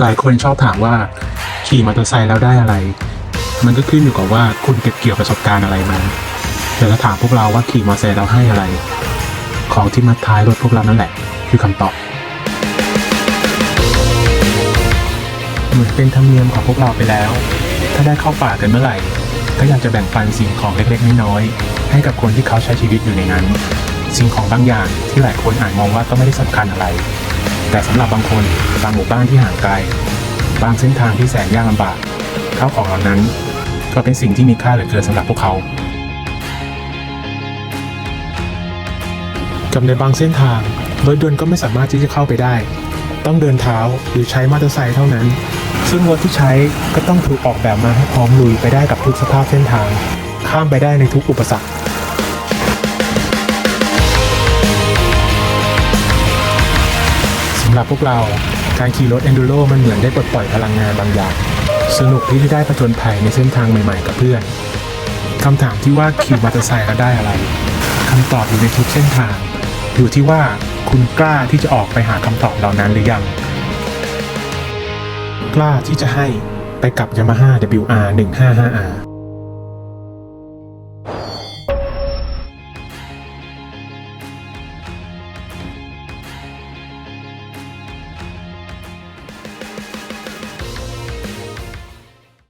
หลายคนชอบถามว่าขี่มอเตอร์ไซค์แล้วได้อะไร มันก็ขึ้นอยู่กับว่าคุณเก็บเกี่ยวประสบการณ์อะไรมา แต่ถ้าถามพวกเราว่าขี่มอเตอร์ไซค์แล้วให้อะไร ของที่มัดท้ายรถพวกเรานั่นแหละ คือคำตอบ เหมือนเป็นธรรมเนียมของพวกเราไปแล้ว ถ้าได้เข้าป่ากันเมื่อไหร่ ก็อยากจะแบ่งปันสิ่งของเล็กๆน้อยๆให้กับคนที่เขาใช้ชีวิตอยู่ในนั้น สิ่งของบางอย่างที่หลายคนอาจมองว่าก็ไม่ได้สำคัญอะไร แต่สำหรับบางคนบางหมู่บ้านที่ห่างไกล บางเส้นทางที่แสนยากลำบากข้าวของเหล่านั้น ก็เป็นสิ่งที่มีค่าเหลือเกินสำหรับพวกเขากับในบางเส้นทางรถยนต์ก็ไม่สามารถที่จะเข้าไปได้ ต้องเดินเท้าหรือใช้มอเตอร์ไซค์เท่านั้น ซึ่งรถที่ใช้ก็ต้องถูกออกแบบมาให้พร้อมลุยไปได้กับทุกสภาพเส้นทาง ข้ามไปได้ในทุกอุปสรรคำหรับพวกเราการขี่รถ Enduro มันเหมือนได้ปลดปล่อยพลังงานบางอย่าง สนุกที่ได้ผจญภัยในเส้นทางใหม่ๆกับเพื่อนคำถามที่ว่าขี่มอเตอร์ไซค์แล้วได้อะไรคำตอบอยู่ในทุกเส้นทาง อยู่ที่ว่าคุณกล้าที่จะออกไปหาคำตอบเหล่านั้นหรือยัง กล้าที่จะให้ไปกับ Yamaha WR 155R